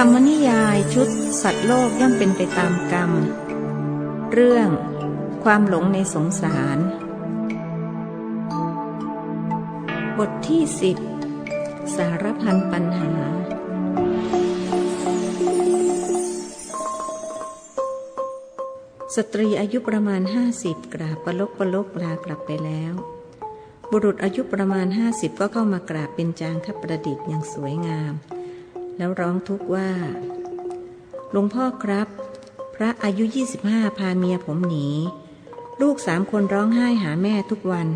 รรมนิยายชุดสัตว์โลกย่อมเป็นไปตามกรรม เรื่อง ความหลงในสงสาร บทที่สิบสารพันปัญหา สตรีอายุประมาณห้าสิบกราบประลกประลกลากลับไปแล้ว บุรุษอายุประมาณห้าสิบก็เข้ามากราบเป็นจางคประดิษฐ์อย่างสวยงาม แล้วร้องทุกข์ว่า หลวงพ่อครับ พระอายุ 25 พาเมียผมหนี ลูกสามคนร้องไห้หาแม่ทุกวัน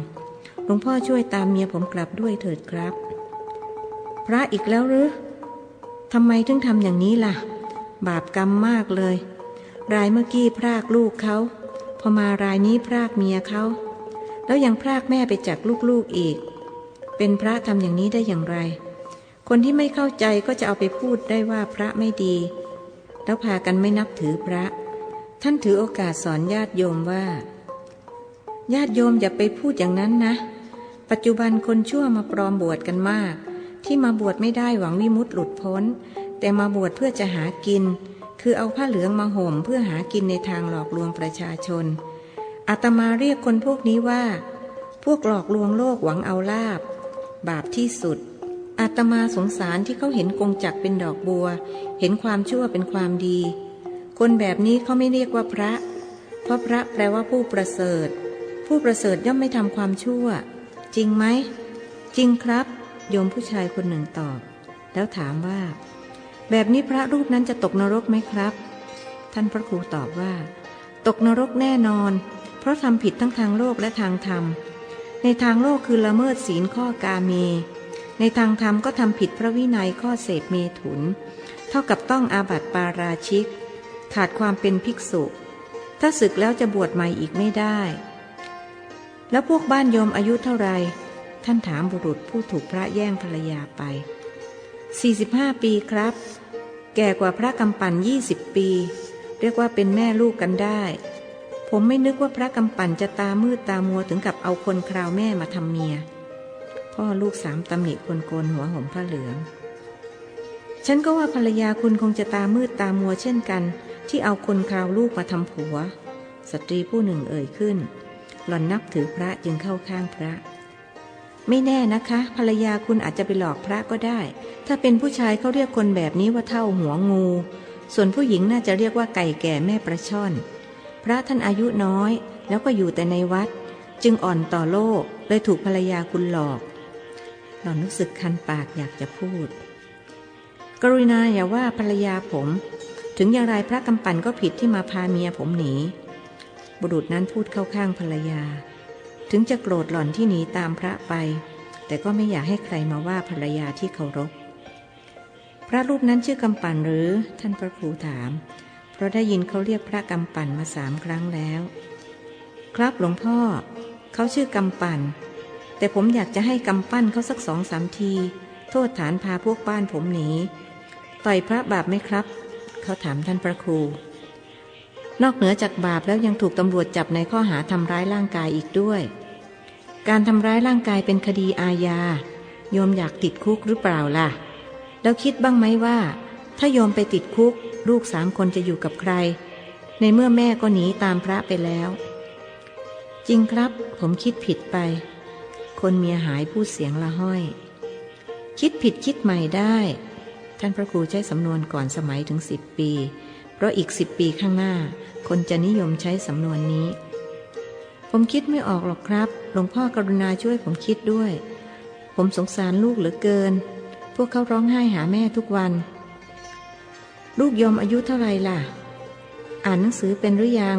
หลวงพ่อช่วยตามเมียผมกลับด้วยเถิดครับ พระอีกแล้วหรือทำไมถึงทำอย่างนี้ล่ะ บาปกรรมมากเลย รายเมื่อกี้พรากลูกเขา พอมารายนี้พรากเมียเขา แล้วยังพรากแม่ไปจากลูกๆอีก เป็นพระทำอย่างนี้ได้อย่างไร คนที่ไม่เข้าใจก็จะเอาไปพูดได้ว่าพระไม่ดี แล้วพากันไม่นับถือพระ ท่านถือโอกาสสอนญาติโยมว่า ญาติโยมอย่าไปพูดอย่างนั้นนะ ปัจจุบันคนชั่วมาปลอมบวชกันมาก ที่มาบวชไม่ได้หวังวิมุตติหลุดพ้น แต่มาบวชเพื่อจะหากิน คือเอาผ้าเหลืองมาห่มเพื่อหากินในทางหลอกลวงประชาชน อาตมาเรียกคนพวกนี้ว่า พวกหลอกลวงโลกหวังเอาลาบบาปที่สุด อาตมาสงสารที่เขาเห็นกงจักเป็นดอกบัว เห็นความชั่วเป็นความดี คนแบบนี้เขาไม่เรียกว่าพระ เพราะพระแปลว่าผู้ประเสริฐ ผู้ประเสริฐย่อมไม่ทำความชั่ว จริงไหม จริงครับ โยมผู้ชายคนหนึ่งตอบ แล้วถามว่า แบบนี้พระรูปนั้นจะตกนรกไหมครับ ท่านพระครูตอบว่า ตกนรกแน่นอน เพราะทำผิดทั้งทางโลกและทางธรรม ในทางโลกคือละเมิดศีลข้อกาเม ในทางธรรมก็ทำผิดพระวินัยข้อเสพเมถุน เท่ากับต้องอาบัติปาราชิก ขาดความเป็นภิกษุ ถ้าศึกแล้วจะบวชใหม่อีกไม่ได้ แล้วพวกบ้านโยมอายุเท่าไหรท่านถามบุรุษผู้ถูกพระแย่งภรรยาไป 45 ปีครับ แก่กว่าพระกำปั่น20 ปี เรียกว่าเป็นแม่ลูกกันได้ ผมไม่นึกว่าพระกำปั่นจะตามืดตามัวถึงกับเอาคนคราวแม่มาทำเมีย พ่อลูกสามตำหนิคนโกนหัวห่มผ้าเหลือง ฉันก็ว่าภรรยาคุณคงจะตามืดตามัวเช่นกัน ที่เอาคนคราวลูกมาทำผัว สตรีผู้หนึ่งเอ่ยขึ้น หล่อนนับถือพระจึงเข้าข้างพระ ไม่แน่นะคะ ภรรยาคุณอาจจะไปหลอกพระก็ได้ ถ้าเป็นผู้ชายเขาเรียกคนแบบนี้ว่าเท่าหัวงู ส่วนผู้หญิงน่าจะเรียกว่าไก่แก่แม่ประช่อน พระท่านอายุน้อย แล้วก็อยู่แต่ในวัด จึงอ่อนต่อโลกเลยถูกภรรยาคุณหลอก หล่อนรู้สึกคันปากอยากจะพูด กรุณาอย่าว่าภรรยาผม ถึงอย่างไรพระกำปั่นก็ผิดที่มาพาเมียผมหนี บุรุษนั้นพูดเข้าข้างภรรยา ถึงจะโกรธหล่อนที่หนีตามพระไป แต่ก็ไม่อยากให้ใครมาว่าภรรยาที่เคารพ พระรูปนั้นชื่อกำปั่นหรือท่านพระครูถาม เพราะได้ยินเขาเรียกพระกำปั่นมาสามครั้งแล้ว ครับหลวงพ่อ เขาชื่อกำปั่น แต่ผมอยากจะให้กำปั้นเขาสักสองสามที โทษฐานพาพวกบ้านผมหนี ต่อยพระบาปไหมครับ เขาถามท่านพระครู นอกเหนือจากบาปแล้วยังถูกตำรวจจับในข้อหาทำร้ายร่างกายอีกด้วย การทำร้ายร่างกายเป็นคดีอาญา โยมอยากติดคุกหรือเปล่าล่ะ แล้วคิดบ้างไหมว่า ถ้าโยมไปติดคุก ลูกสามคนจะอยู่กับใคร ในเมื่อแม่ก็หนีตามพระไปแล้ว จริงครับ ผมคิดผิดไป คนเมียหายพูดเสียงละห้อย คิดผิดคิดใหม่ได้ ท่านพระครูใช้สำนวนก่อนสมัยถึงสิบปี เพราะอีกสิบปีข้างหน้า คนจะนิยมใช้สำนวนนี้ ผมคิดไม่ออกหรอกครับ หลวงพ่อกรุณาช่วยผมคิดด้วย ผมสงสารลูกเหลือเกิน พวกเขาร้องไห้หาแม่ทุกวัน ลูกโยมอายุเท่าไหร่ล่ะ อ่านหนังสือเป็นหรือยัง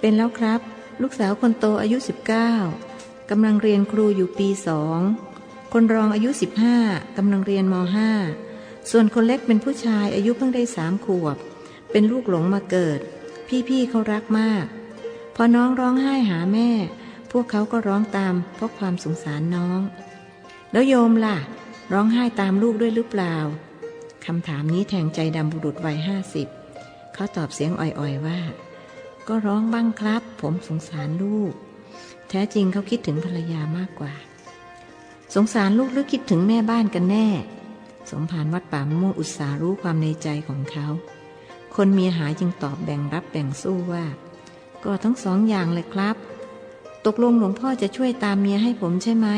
เป็นแล้วครับ ลูกสาวคนโตอายุ19ก กำลังเรียนครูอยู่ปีสอง คนรองอายุ 15กำลังเรียนม .5 ส่วนคนเล็กเป็นผู้ชายอายุเพิ่งได้สามขวบ เป็นลูกหลงมาเกิด พี่ๆเขารักมาก พอน้องร้องไห้หาแม่ พวกเขาก็ร้องตามเพราะความสงสารน้อง แล้วโยมล่ะ ร้องไห้ตามลูกด้วยหรือเปล่าคำถามนี้แทงใจดำบุรุษวัยห้าสิบเขาตอบเสียงอ่อยๆว่า ก็ร้องบ้างครับ ผมสงสารลูก แท้จริงเขาคิดถึงภรรยามากกว่า สงสารลูกหรือคิดถึงแม่บ้านกันแน่ สมภารวัดป่ามม่วงอุตสารู้ความในใจของเขา คนเมียหายจึงตอบแบ่งรับแบ่งสู้ว่า ก็ทั้งสองอย่างเลยครับ ตกลงหลวงพ่อจะช่วยตามเมียให้ผมใช่ไหม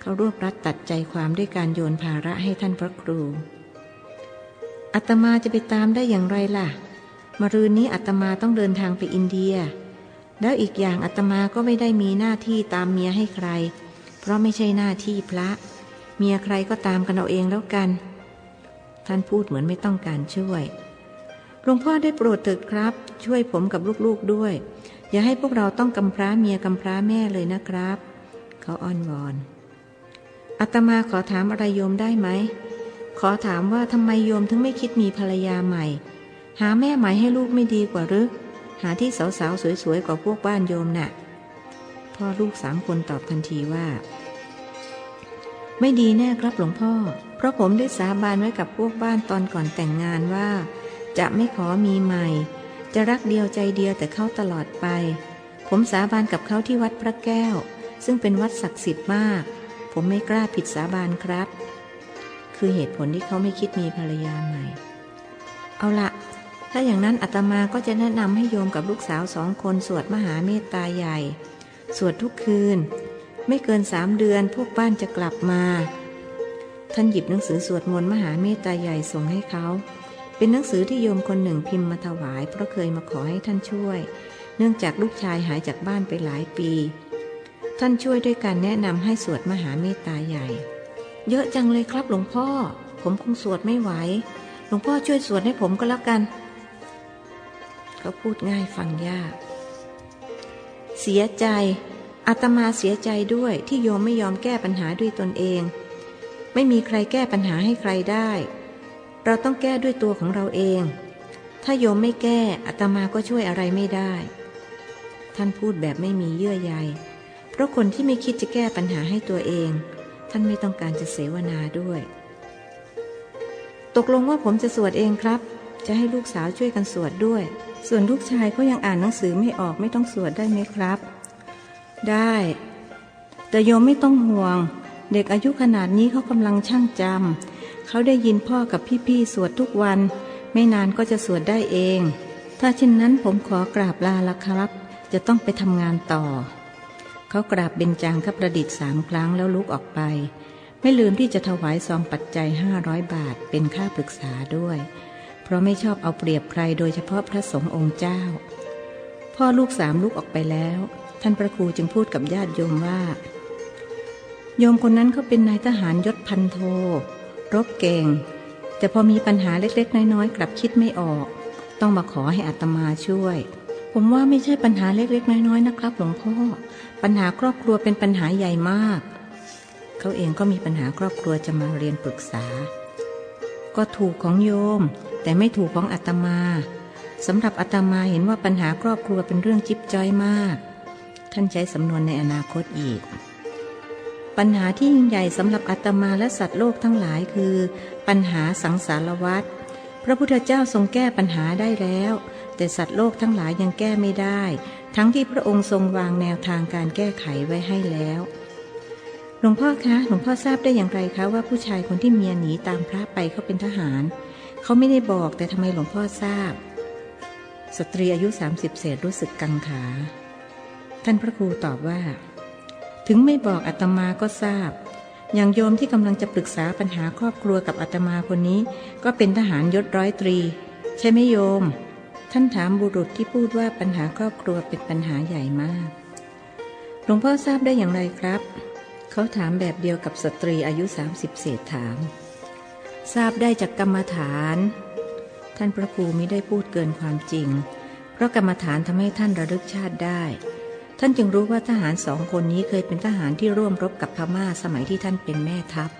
เขารวบรัดตัดใจความด้วยการโยนภาระให้ท่านพระครูอาตมาจะไปตามได้อย่างไรล่ะ มรืนนี้อาตมาต้องเดินทางไปอินเดีย แล้วอีกอย่างอาตมาก็ไม่ได้มีหน้าที่ตามเมียให้ใคร เพราะไม่ใช่หน้าที่พระ เมียใครก็ตามกันเอาเองแล้วกัน ท่านพูดเหมือนไม่ต้องการช่วยหลวงพ่อได้โปรดเถิดครับ ช่วยผมกับลูกๆด้วย อย่าให้พวกเราต้องกำพร้าเมียกำพร้าแม่เลยนะครับ เขาอ้อนวอนอาตมาขอถามอะไรโยมได้ไหม ขอถามว่าทำไมโยมถึงไม่คิดมีภรรยาใหม่ หาแม่ใหม่ให้ลูกไม่ดีกว่าหรือ หาที่สาวๆสวยๆกว่าพวกบ้านโยมน่ะ พ่อลูกสามคนตอบทันทีว่า ไม่ดีแน่ครับหลวงพ่อ เพราะผมได้สาบานไว้กับพวกบ้านตอนก่อนแต่งงานว่า จะไม่ขอมีใหม่ จะรักเดียวใจเดียวแต่เข้าตลอดไป ผมสาบานกับเขาที่วัดพระแก้ว ซึ่งเป็นวัดศักดิ์สิทธิ์มาก ผมไม่กล้าผิดสาบานครับ คือเหตุผลที่เขาไม่คิดมีภรรยาใหม่ เอาละ ถ้าอย่างนั้นอาตมาก็จะแนะนำให้โยมกับลูกสาวสองคนสวดมหาเมตตาใหญ่ สวดทุกคืน ไม่เกินสามเดือนพวกบ้านจะกลับมา ท่านหยิบหนังสือสวดมนต์มหาเมตตาใหญ่ส่งให้เขา เป็นหนังสือที่โยมคนหนึ่งพิมพ์มาถวาย เพราะเคยมาขอให้ท่านช่วย เนื่องจากลูกชายหายจากบ้านไปหลายปี ท่านช่วยด้วยการแนะนำให้สวดมหาเมตตาใหญ่ เยอะจังเลยครับหลวงพ่อ ผมคงสวดไม่ไหว หลวงพ่อช่วยสวดให้ผมก็แล้วกัน เขาพูดง่ายฟังยาก เสียใจอาตมาเสียใจด้วยที่โยมไม่ยอมแก้ปัญหาด้วยตนเอง ไม่มีใครแก้ปัญหาให้ใครได้ เราต้องแก้ด้วยตัวของเราเอง ถ้าโยมไม่แก้อาตมาก็ช่วยอะไรไม่ได้ ท่านพูดแบบไม่มีเยื่อใย เพราะคนที่ไม่คิดจะแก้ปัญหาให้ตัวเอง ท่านไม่ต้องการจะเสวนาด้วย ตกลงว่าผมจะสวดเองครับ จะให้ลูกสาวช่วยกันสวดด้วย ส่วนลูกชายเขายังอ่านหนังสือไม่ออกไม่ต้องสวดได้ไหมครับ ได้ แต่โยมไม่ต้องห่วง เด็กอายุขนาดนี้เขากำลังช่างจำเขาได้ยินพ่อกับพี่ๆสวดทุกวัน ไม่นานก็จะสวดได้เอง ถ้าเช่นนั้นผมขอกราบลาละครับ จะต้องไปทำงานต่อ เขากราบเบญจางคประดิษฐ์สามครั้งแล้วลุกออกไป ไม่ลืมที่จะถวายซองปัจจัยห้าร้อยบาทเป็นค่าปรึกษาด้วย ราะไม่ชอบเอาเปรียบใครโดยเฉพาะพระสงฆ์องค์เจ้า พ่อลูกสามลุกออกไปแล้ว ท่านพระครูจึงพูดกับญาติโยมว่า โยมคนนั้นเขาเป็นนายทหารยศพันโท รบเก่ง แต่พอมีปัญหาเล็กๆ น้อยๆ กลับคิดไม่ออก ต้องมาขอให้อาตมาช่วย ผมว่าไม่ใช่ปัญหาเล็กๆ น้อยๆ นะครับหลวงพ่อ ปัญหาครอบครัวเป็นปัญหาใหญ่มาก เขาเองก็มีปัญหาครอบครัวจะมาเรียนปรึกษา ก็ถูกของโยม แต่ไม่ถูกของอาตมาสำหรับอาตมาเห็นว่าปัญหาครอบครัวเป็นเรื่องจิ๊บจ้อยมาก ท่านใช้สำนวนในอนาคตอีก ปัญหาที่ยิ่งใหญ่สำหรับอาตมาและสัตว์โลกทั้งหลายคือ ปัญหาสังสารวัฏพระพุทธเจ้าทรงแก้ปัญหาได้แล้ว แต่สัตว์โลกทั้งหลายยังแก้ไม่ได้ ทั้งที่พระองค์ทรงวางแนวทางการแก้ไขไว้ให้แล้วหลวงพ่อคะหลวงพ่อทราบได้อย่างไรคะว่าผู้ชายคนที่เมียหนีตามพระไปเขาเป็นทหาร เขาไม่ได้บอกแต่ทำไมหลวงพ่อทราบ สตรีอายุ 30 เศษรู้สึกกังขา ท่านพระครูตอบว่า ถึงไม่บอกอาตมาก็ทราบ อย่างโยมที่กำลังจะปรึกษาปัญหาครอบครัวกับอาตมาคนนี้ ก็เป็นทหารยศร้อยตรี ใช่ไหมโยม ท่านถามบุรุษที่พูดว่าปัญหาครอบครัวเป็นปัญหาใหญ่มาก หลวงพ่อทราบได้อย่างไรครับ เขาถามแบบเดียวกับสตรีอายุ 30 เศษถาม ทราบได้จากกรรมฐาน ท่านพระครูไม่ได้พูดเกินความจริง เพราะกรรมฐานทำให้ท่านระลึกชาติได้ ท่านจึงรู้ว่าทหารสองคนนี้เคยเป็นทหารที่ร่วมรบกับพม่าสมัยที่ท่านเป็นแม่ทัพ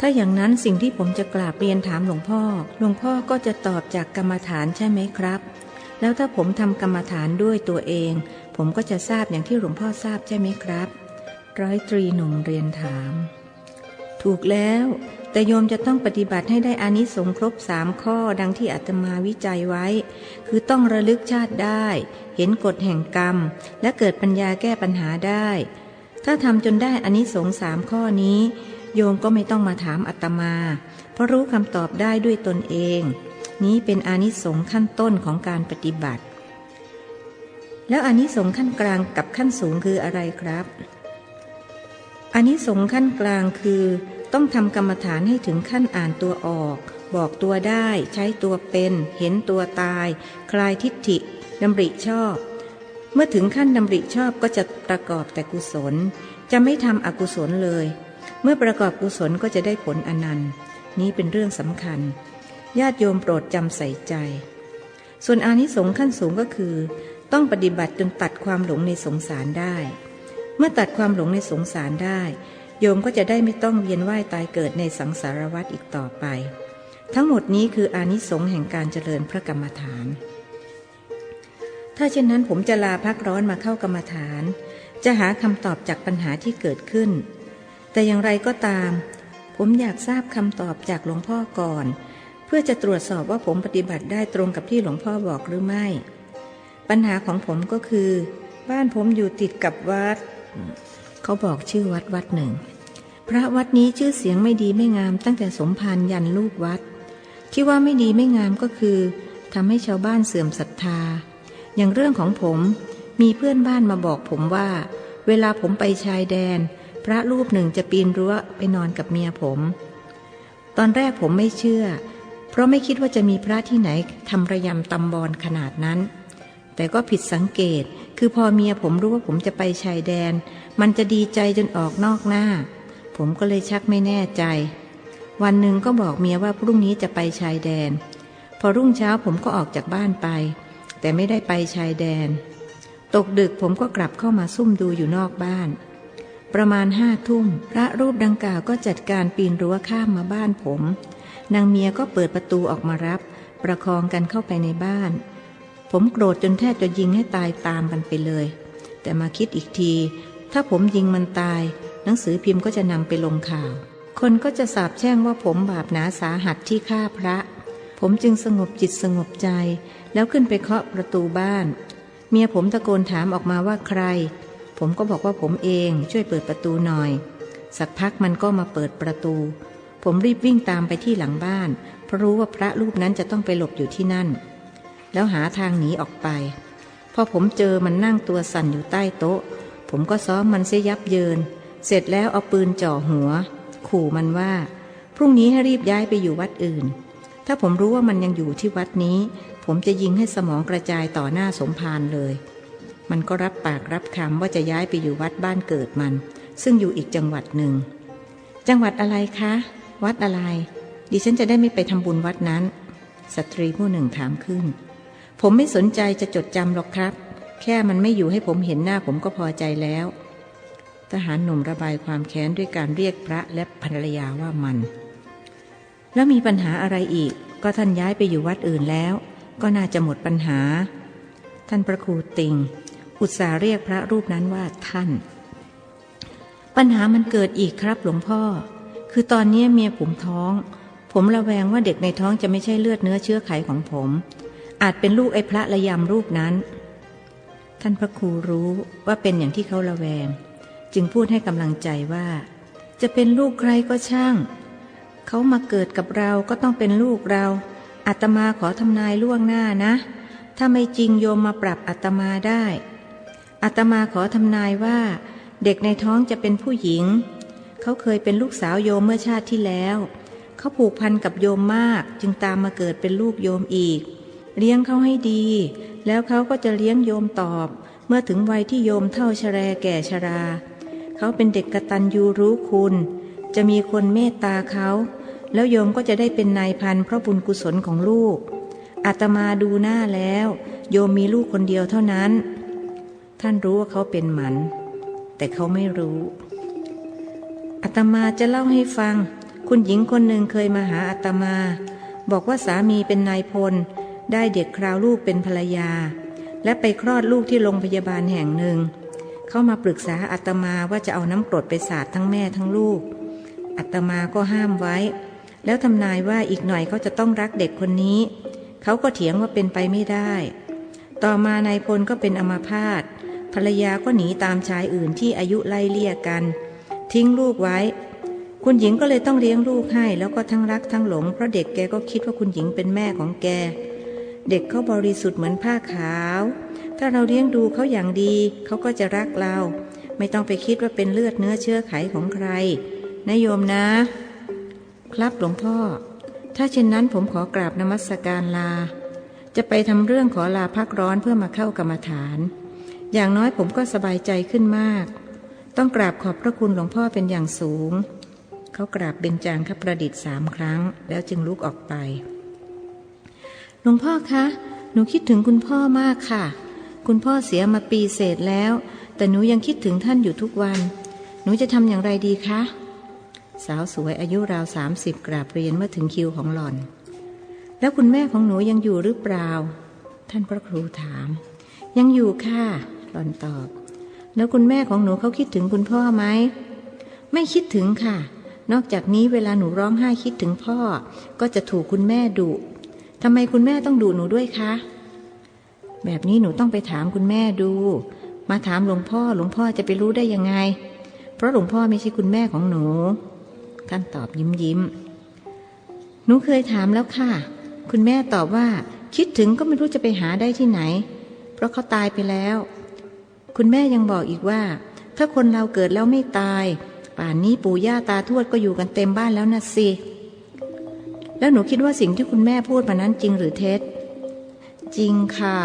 ถ้าอย่างนั้นสิ่งที่ผมจะกราบเรียนถามหลวงพ่อ หลวงพ่อก็จะตอบจากกรรมฐานใช่ไหมครับ แล้วถ้าผมทำกรรมฐานด้วยตัวเอง ผมก็จะทราบอย่างที่หลวงพ่อทราบใช่ไหมครับ ร้อยตรีหนุ่มเรียนถาม ถูกแล้ว แต่โยมจะต้องปฏิบัติให้ได้อานิสงส์ครบสามข้อดังที่อาตมาวิจัยไว้ คือต้องระลึกชาติได้ เห็นกฎแห่งกรรม และเกิดปัญญาแก้ปัญหาได้ ถ้าทำจนได้อานิสงส์สามข้อนี้ โยมก็ไม่ต้องมาถามอาตมา เพราะรู้คำตอบได้ด้วยตนเอง นี้เป็นอานิสงส์ขั้นต้นของการปฏิบัติ แล้วอานิสงส์ขั้นกลางกับขั้นสูงคืออะไรครับ อานิสงส์ขั้นกลางคือ ต้องทำกรรมฐานให้ถึงขั้นอ่านตัวออก บอกตัวได้ใช้ตัวเป็น เห็นตัวตาย คลายทิฏฐิดำริชอบ เมื่อถึงขั้นดำริชอบก็จะประกอบแต่กุศล จะไม่ทำอกุศลเลย เมื่อประกอบกุศลก็จะได้ผลอนันต์นี้เป็นเรื่องสำคัญ ญาติโยมโปรดจำใส่ใจ ส่วนอานิสงส์ขั้นสูงก็คือ ต้องปฏิบัติจนตัดความหลงในสงสารได้ เมื่อตัดความหลงในสงสารได้ โยมก็จะได้ไม่ต้องเวียนว่ายตายเกิดในสังสารวัฏอีกต่อไป ทั้งหมดนี้คืออานิสงส์แห่งการเจริญพระกรรมฐาน ถ้าเช่นนั้นผมจะลาพักร้อนมาเข้ากรรมฐาน จะหาคำตอบจากปัญหาที่เกิดขึ้น แต่อย่างไรก็ตาม ผมอยากทราบคำตอบจากหลวงพ่อก่อน เพื่อจะตรวจสอบว่าผมปฏิบัติได้ตรงกับที่หลวงพ่อบอกหรือไม่ ปัญหาของผมก็คือ บ้านผมอยู่ติดกับวัด เขาบอกชื่อวัดวัดหนึ่ง พระวัดนี้ชื่อเสียงไม่ดีไม่งามตั้งแต่สมภารยันลูกวัด ที่ว่าไม่ดีไม่งามก็คือทำให้ชาวบ้านเสื่อมศรัทธา อย่างเรื่องของผมมีเพื่อนบ้านมาบอกผมว่า เวลาผมไปชายแดน พระรูปหนึ่งจะปีนรั้วไปนอนกับเมียผม ตอนแรกผมไม่เชื่อ เพราะไม่คิดว่าจะมีพระที่ไหนทำระยำตำบอลขนาดนั้น แต่ก็ผิดสังเกต คือพอเมียผมรู้ว่าผมจะไปชายแดน มันจะดีใจจนออกนอกหน้า ผมก็เลยชักไม่แน่ใจ วันหนึ่งก็บอกเมียว่าพรุ่งนี้จะไปชายแดน พอรุ่งเช้าผมก็ออกจากบ้านไป แต่ไม่ได้ไปชายแดน ตกดึกผมก็กลับเข้ามาซุ่มดูอยู่นอกบ้าน ประมาณห้าทุ่มพระรูปดังกล่าวก็จัดการปีนรั้วข้ามมาบ้านผม นางเมียก็เปิดประตูออกมารับ ประคองกันเข้าไปในบ้าน ผมโกรธจนแทบจะยิงให้ตายตามกันไปเลย แต่มาคิดอีกที ถ้าผมยิงมันตาย หนังสือพิมพ์ก็จะนำไปลงข่าว คนก็จะสาบแช่งว่าผมบาปหนาสาหัสที่ฆ่าพระ ผมจึงสงบจิตสงบใจ แล้วขึ้นไปเคาะประตูบ้าน เมียผมตะโกนถามออกมาว่าใคร ผมก็บอกว่าผมเองช่วยเปิดประตูหน่อย สักพักมันก็มาเปิดประตู ผมรีบวิ่งตามไปที่หลังบ้าน เพราะรู้ว่าพระรูปนั้นจะต้องไปหลบอยู่ที่นั่น แล้วหาทางหนีออกไป พอผมเจอมันนั่งตัวสั่นอยู่ใต้โต๊ะ ผมก็ซ้อมมันเสียยับเยิน เสร็จแล้วเอาปืนจ่อหัว ขู่มันว่า พรุ่งนี้ให้รีบย้ายไปอยู่วัดอื่น ถ้าผมรู้ว่ามันยังอยู่ที่วัดนี้ ผมจะยิงให้สมองกระจายต่อหน้าสมภารเลย มันก็รับปากรับคำว่าจะย้ายไปอยู่วัดบ้านเกิดมัน ซึ่งอยู่อีกจังหวัดหนึ่ง จังหวัดอะไรคะ วัดอะไรดิฉันจะได้ไม่ไปทำบุญวัดนั้น สตรีผู้หนึ่งถามขึ้น ผมไม่สนใจจะจดจำหรอกครับ แค่มันไม่อยู่ให้ผมเห็นหน้าผมก็พอใจแล้ว ทหารหนุ่มระบายความแค้นด้วยการเรียกพระและภรรยาว่ามัน แล้วมีปัญหาอะไรอีก ก็ท่านย้ายไปอยู่วัดอื่นแล้ว ก็น่าจะหมดปัญหา ท่านพระครูติง อุตส่าห์เรียกพระรูปนั้นว่าท่าน ปัญหามันเกิดอีกครับหลวงพ่อ คือตอนนี้เมียผมท้อง ผมระแวงว่าเด็กในท้องจะไม่ใช่เลือดเนื้อเชื้อไขของผม อาจเป็นลูกไอ้พระระยำรูปนั้น ท่านพระครูรู้ว่าเป็นอย่างที่เขาระแวง จึงพูดให้กำลังใจว่า จะเป็นลูกใครก็ช่าง เขามาเกิดกับเราก็ต้องเป็นลูกเราอาตมาขอทำนายล่วงหน้านะ ถ้าไม่จริงโยมมาปรับอาตมาได้อาตมาขอทำนายว่า เด็กในท้องจะเป็นผู้หญิง เขาเคยเป็นลูกสาวโยมเมื่อชาติที่แล้ว เขาผูกพันกับโยมมากจึงตามมาเกิดเป็นลูกโยมอีก เลี้ยงเขาให้ดี แล้วเขาก็จะเลี้ยงโยมตอบ เมื่อถึงวัยที่โยมเท่าชแรแก่ชรา เขาเป็นเด็กกระตัญญูรู้คุณ จะมีคนเมตตาเขา แล้วโยมก็จะได้เป็นนายพันเพราะบุญกุศลของลูก อาตมาดูหน้าแล้ว โยมมีลูกคนเดียวเท่านั้น ท่านรู้ว่าเขาเป็นหมัน แต่เขาไม่รู้อาตมาจะเล่าให้ฟัง คุณหญิงคนหนึ่งเคยมาหาอาตมา บอกว่าสามีเป็นนายพล ได้เด็กคราวลูกเป็นภรรยา และไปคลอดลูกที่โรงพยาบาลแห่งหนึ่ง เข้ามาปรึกษาอาตมาว่าจะเอาน้ำกรดไปสาดทั้งแม่ทั้งลูกอาตมาก็ห้ามไว้ แล้วทำนายว่าอีกหน่อยเขาจะต้องรักเด็กคนนี้ เขาก็เถียงว่าเป็นไปไม่ได้ ต่อมานายพลก็เป็นอมาพาตภรรยาก็หนีตามชายอื่นที่อายุไล่เลี่ยกัน ทิ้งลูกไว้ คุณหญิงก็เลยต้องเลี้ยงลูกให้ แล้วก็ทั้งรักทั้งหลงเพราะเด็กแกก็คิดว่าคุณหญิงเป็นแม่ของแก เด็กเขาบริสุทธิ์เหมือนผ้าขาว ถ้าเราเลี้ยงดูเขาอย่างดี เขาก็จะรักเรา ไม่ต้องไปคิดว่าเป็นเลือดเนื้อเชื้อไขของใครนะโยมนะ ครับหลวงพ่อ ถ้าเช่นนั้นผมขอกราบนมัสการลา จะไปทำเรื่องขอลาพักร้อนเพื่อมาเข้ากรรมฐาน อย่างน้อยผมก็สบายใจขึ้นมาก ต้องกราบขอบพระคุณหลวงพ่อเป็นอย่างสูง เขากราบเบญจางคประดิษฐ์สามครั้ง แล้วจึงลุกออกไป หลวงพ่อคะ หนูคิดถึงคุณพ่อมากค่ะ คุณพ่อเสียมาปีเศษแล้ว แต่หนูยังคิดถึงท่านอยู่ทุกวัน หนูจะทำอย่างไรดีคะ สาวสวยอายุราวสามสิบกราบเรียนเมื่อถึงคิวของหล่อน แล้วคุณแม่ของหนูยังอยู่หรือเปล่า ท่านพระครูถาม ยังอยู่ค่ะ หล่อนตอบ แล้วคุณแม่ของหนูเขาคิดถึงคุณพ่อไหม ไม่คิดถึงค่ะนอกจากนี้เวลาหนูร้องไห้คิดถึงพ่อ ก็จะถูกคุณแม่ดุ ทำไมคุณแม่ต้องดุหนูด้วยคะ แบบนี้หนูต้องไปถามคุณแม่ดู มาถามหลวงพ่อหลวงพ่อจะไปรู้ได้ยังไง เพราะหลวงพ่อไม่ใช่คุณแม่ของหนู ท่านตอบยิ้มยิ้ม หนูเคยถามแล้วค่ะ คุณแม่ตอบว่าคิดถึงก็ไม่รู้จะไปหาได้ที่ไหน เพราะเขาตายไปแล้ว คุณแม่ยังบอกอีกว่า ถ้าคนเราเกิดแล้วไม่ตาย ป่านนี้ปู่ย่าตาทวดก็อยู่กันเต็มบ้านแล้วนะสิ แล้วหนูคิดว่าสิ่งที่คุณแม่พูดมานั้นจริงหรือเท็จ จริงค่ะ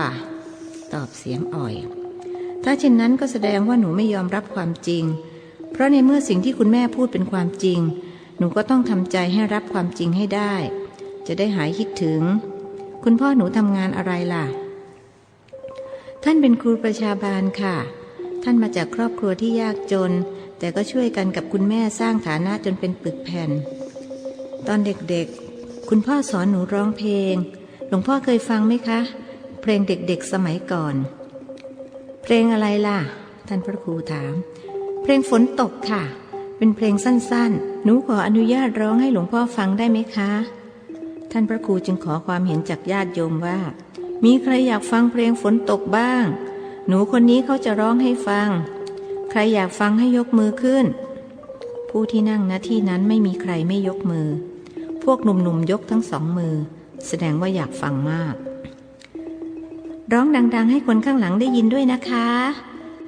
ตอบเสียงอ่อย ถ้าเช่นนั้นก็แสดงว่าหนูไม่ยอมรับความจริง เพราะในเมื่อสิ่งที่คุณแม่พูดเป็นความจริง หนูก็ต้องทำใจให้รับความจริงให้ได้ จะได้หายคิดถึง คุณพ่อหนูทำงานอะไรล่ะ ท่านเป็นครูประชาบาลค่ะ ท่านมาจากครอบครัวที่ยากจน แต่ก็ช่วยกันกับคุณแม่สร้างฐานะจนเป็นปึกแผ่น ตอนเด็กๆ คุณพ่อสอนหนูร้องเพลง หลวงพ่อเคยฟังไหมคะ เพลงเด็กๆสมัยก่อน เพลงอะไรล่ะ ท่านพระครูถาม เพลงฝนตกค่ะ เป็นเพลงสั้นๆ หนูขออนุญาตร้องให้หลวงพ่อฟังได้ไหมคะ ท่านพระครูจึงขอความเห็นจากญาติโยมว่า มีใครอยากฟังเพลงฝนตกบ้าง หนูคนนี้เขาจะร้องให้ฟัง ใครอยากฟังให้ยกมือขึ้น ผู้ที่นั่งณที่นั้นไม่มีใครไม่ยกมือ พวกหนุ่มๆยกทั้งสองมือ แสดงว่าอยากฟังมาก ร้องดัง ๆ ให้คนข้างหลังได้ยินด้วยนะคะ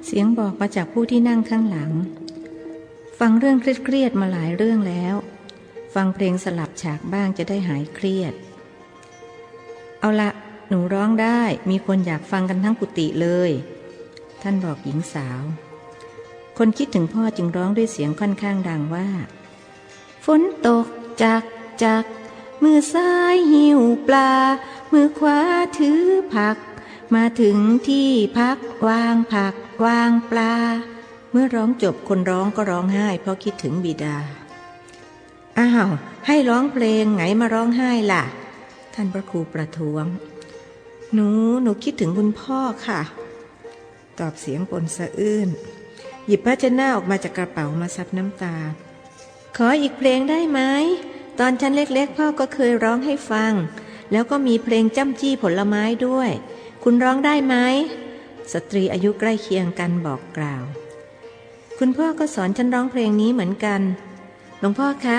เสียงบอกมาจากผู้ที่นั่งข้างหลัง ฟังเรื่องเครียดๆมาหลายเรื่องแล้ว ฟังเพลงสลับฉากบ้างจะได้หายเครียด เอาละหนูร้องได้มีคนอยากฟังกันทั้งกุฏิเลย ท่านบอกหญิงสาว คนคิดถึงพ่อจึงร้องด้วยเสียงค่อนข้างดังว่า ฝนตกจัก จัก มือซ้ายหิวปลา มือขวาถือผัก มาถึงที่พักวางผัก วางปลา เมื่อร้องจบคนร้องก็ร้องไห้เพราะคิดถึงบิดา อ้าว ให้ร้องเพลงไงมาร้องไห้ล่ะ ท่านพระครูประท้วง หนู หนูคิดถึงคุณพ่อค่ะ ตอบเสียงปนสะอื้นหยิบผ้าชน้าออกมาจากกระเป๋ามาซับน้ำตา ขออีกเพลงได้ไหม ตอนฉันเล็กๆพ่อก็เคยร้องให้ฟัง แล้วก็มีเพลงจ้ำจี้ผลไม้ด้วย คุณร้องได้ไหมสตรีอายุใกล้เคียงกันบอกกล่าว คุณพ่อก็สอนฉันร้องเพลงนี้เหมือนกันหลวงพ่อคะ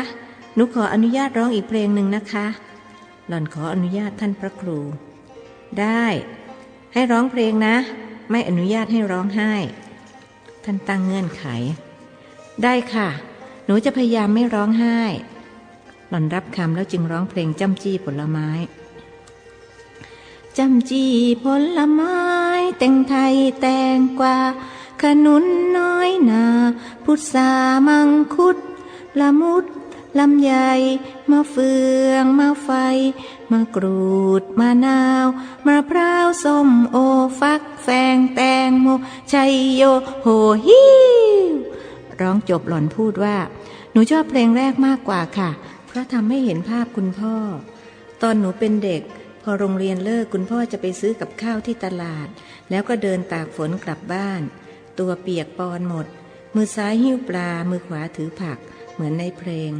หนูขออนุญาตร้องอีกเพลงหนึ่งนะคะ หล่อนขออนุญาตท่านพระครู ได้ ให้ร้องเพลงนะ ไม่อนุญาตให้ร้องไห้ ท่านตั้งเงื่อนไข ได้ค่ะ หนูจะพยายามไม่ร้องไห้ หล่อนรับคำแล้วจึงร้องเพลงจ้ำจี้ผลไม้จำจีผลไม้ แตงไทยแตงกวาขนุนน้อยนาพุทรามังคุด ละมุดลำไยมะเฟืองมะไฟมะกรูดมะนาวมะพร้าวส้มโอฟักแฟงแตงโมชัยโยโหฮิวร้องจบหล่อนพูดว่า หนูชอบเพลงแรกมากกว่าค่ะ ระทำให้เห็นภาพคุณพ่อ ตอนหนูเป็นเด็ก พอโรงเรียนเลิกคุณพ่อจะไปซื้อกับข้าวที่ตลาด แล้วก็เดินตากฝนกลับบ้าน ตัวเปียกปอนหมด มือซ้ายหิ้วปลา มือขวาถือผัก เหมือนในเพลง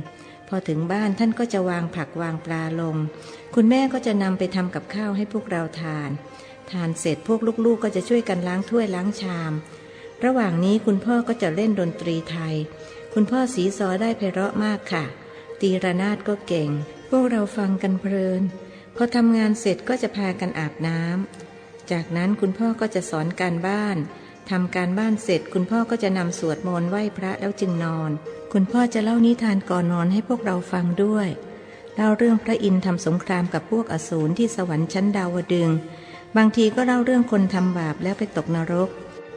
พอถึงบ้านท่านก็จะวางผักวางปลาลง คุณแม่ก็จะนำไปทำกับข้าวให้พวกเราทาน ทานเสร็จพวกลูกๆ ก็จะช่วยกันล้างถ้วยล้างชาม ระหว่างนี้คุณพ่อก็จะเล่นดนตรีไทย คุณพ่อสีซอได้ไพเราะมากค่ะ ตีระนาดก็เก่ง พวกเราฟังกันเพลิน พอทำงานเสร็จก็จะพากันอาบน้ำ จากนั้นคุณพ่อก็จะสอนการบ้าน ทำการบ้านเสร็จ คุณพ่อก็จะนำสวดมนต์ไหว้พระแล้วจึงนอน คุณพ่อจะเล่านิทานก่อนนอนให้พวกเราฟังด้วยเล่าเรื่องพระอินทร์ทำสงครามกับพวกอสูรที่สวรรค์ชั้นดาวดึง บางทีก็เล่าเรื่องคนทำบาปแล้วไปตกนรก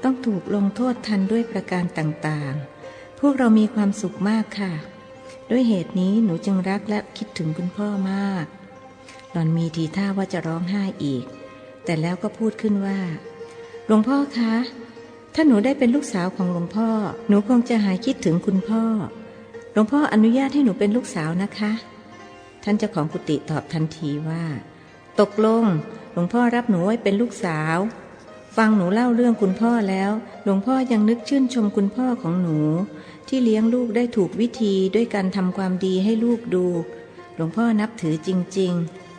ต้องถูกลงโทษทันด้วยประการต่างๆ พวกเรามีความสุขมากค่ะ ด้วยเหตุนี้หนูจึงรักและคิดถึงคุณพ่อมาก หล่อนมีทีท่าว่าจะร้องไห้อีก แต่แล้วก็พูดขึ้นว่า หลวงพ่อคะ ถ้าหนูได้เป็นลูกสาวของหลวงพ่อ หนูคงจะหายคิดถึงคุณพ่อ หลวงพ่ออนุญาตให้หนูเป็นลูกสาวนะคะ ท่านเจ้าของกุฏิตอบทันทีว่า ตกลง หลวงพ่อรับหนูไว้เป็นลูกสาว ฟังหนูเล่าเรื่องคุณพ่อแล้ว หลวงพ่อยังนึกชื่นชมคุณพ่อของหนู ที่เลี้ยงลูกได้ถูกวิธีด้วยการทำความดีให้ลูกดู หลวงพ่อนับถือจริง ๆ